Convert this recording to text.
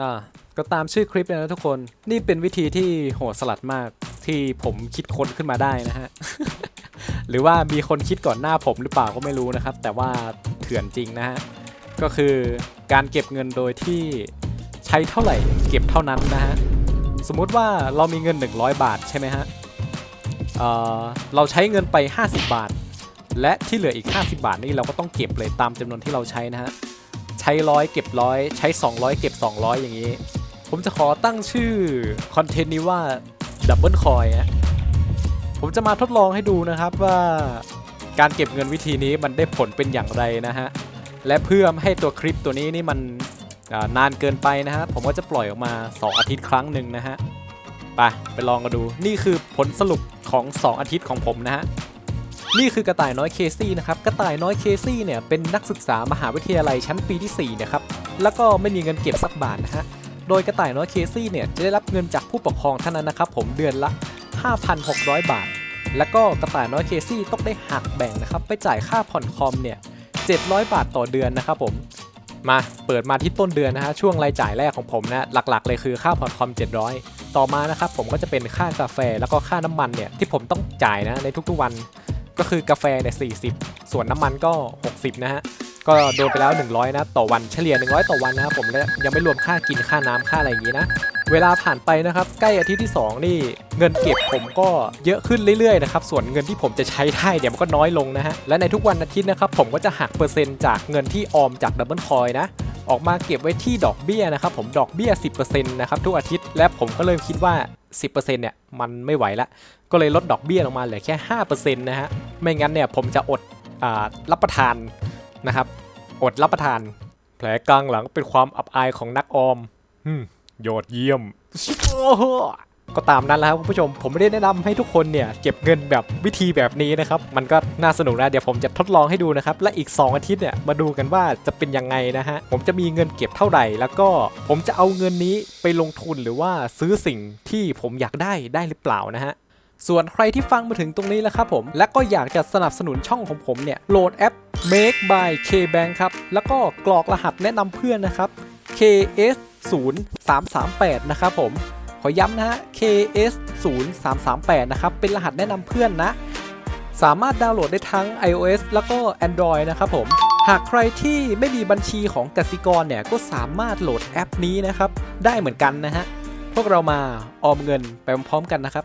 อ่าก็ตามชื่อคลิปเลยนะทุกคน นี่เป็นวิธีที่โหดสลัดมากที่ผมคิดค้นขึ้นมาได้นะฮะ หรือว่ามีคนคิดก่อนหน้าผมหรือเปล่าก็ไม่รู้นะครับ แต่ว่าเถื่อนจริงนะฮะ ก็คือการเก็บเงินโดยที่ใช้เท่าไหร่เก็บเท่านั้นนะฮะ สมมุติว่าเรามีเงิน 100 บาทใช่ไหมฮะเเราใช้เงินไป 50 บาท และที่เหลืออีก 50 บาทนี่เราก็ต้องเก็บเลยตามจำนวนที่เราใช้นะฮะ ช้ร้อยเก็บร้อยใช้ 200 เก็บ 200 อย่างนี้ ผมจะขอตั้งชื่อคอนเทนต์นี้ว่าดับเบิลคอยฮะผมจะมาทดลองให้ดูนะครับว่าการเก็บเงินวิธีนี้มันได้ผลเป็นอย่างไรนะฮะ และเพื่อให้ตัวคลิปตัวนี้นี่มันนานเกินไปนะฮะ ผมก็จะปล่อยออกมา 2 อาทิตย์ครั้งหนึ่งนะฮะ ไป ไปลองกันดู นี่คือผลสรุปของ 2 อาทิตย์ของผมนะฮะ นี่คือกระต่ายน้อยเคซี่นะครับกระต่ายน้อยเคซี่เนี่ยเป็นนักศึกษามหาวิทยาลัยชั้นปีที่4นะครับแล้วก็ไม่มีเงินเก็บสักบาทนะฮะโดยกระต่ายน้อยเคซี่เนี่ยจะได้รับเงินจากผู้ปกครองเท่านั้นนะครับผมเดือนละ 5,600 บาท แล้วก็กระต่ายน้อยเคซี่ต้องได้หักแบ่งนะครับไปจ่ายค่าผ่อนคอมเนี่ย700 บาทต่อเดือนนะครับผมมาเปิดมาที่ต้นเดือนนะฮะช่วงรายจ่ายแรกของผมนะหลักๆ เลยคือค่าผ่อนคอม 700 ต่อมานะครับผมก็จะเป็นค่ากาแฟแล้วก็ค่าน้ำมันเนี่ยที่ผมต้องจ่ายนะในทุกๆวัน ก็คือกาแฟเนี่ย40 ส่วนน้ำมันก็ 60 นะฮะ ก็โดนไปแล้ว 100 นะ ต่อวันเฉลี่ย 100 ต่อวันนะครับผมและยังไม่รวมค่ากินค่าน้ำค่าอะไรอย่างนี้นะ เวลาผ่านไปนะครับ ใกล้อาทิตย์ที่ 2 นี่เงินเก็บผมก็เยอะขึ้นเรื่อยๆนะครับ ส่วนเงินที่ผมจะใช้ได้เดี๋ยวมันก็น้อยลงนะฮะ และในทุกวันอาทิตย์นะครับผมก็จะหักเปอร์เซ็นต์จากเงินที่ออมจากดับเบิลคอยนะออกมาเก็บไว้ที่ดอกเบี้ยนะครับผมดอกเบี้ย 10%นะครับทุกอาทิตย์และผมก็เริ่มคิดว่า 10%เนี่ยมันไม่ไหวละ ก็เลยลดดอกเบี้ยลงมาเหลือแค่ 5%นะฮะ ไม่งั้นเนี่ยผมจะอดอรับประทานนะครับ อดรับประทาน แผลกลางหลังเป็นความอับอายของนักออมอยอดเยี่ยม ก็ตามนั้นแล้วครับคุณผู้ชม ผมไม่ได้แนะนำให้ทุกคนเนี่ยเก็บเงินแบบวิธีแบบนี้นะครับ มันก็น่าสนุกนะ เดี๋ยวผมจะทดลองให้ดูนะครับ และอีก 2 อาทิตย์เนี่ยมาดูกันว่าจะเป็นยังไงนะฮะ ผมจะมีเงินเก็บเท่าไหร่ แล้วก็ผมจะเอาเงินนี้ไปลงทุนหรือว่าซื้อสิ่งที่ผมอยากได้ได้หรือเปล่านะฮะ ส่วนใครที่ฟังมาถึงตรงนี้แล้วครับผม และก็อยากจะสนับสนุนช่องของผมเนี่ยโหลดแอป Make by KBank ครับ แล้วก็กรอกรหัสแนะนำเพื่อนนะครับ KS 0 3 3 8 นะครับผม ขอย้ำนะฮะ KS 0 3 3 8 นะครับ เป็นรหัสแนะนำเพื่อนนะ สามารถดาวน์โหลดได้ทั้ง iOS แล้วก็ Android นะครับผม หากใครที่ไม่มีบัญชีของกสิกรเนี่ย ก็สามารถโหลดแอปนี้นะครับ ได้เหมือนกันนะฮะ พวกเรามาออมเงินไปพร้อมๆกันนะครับ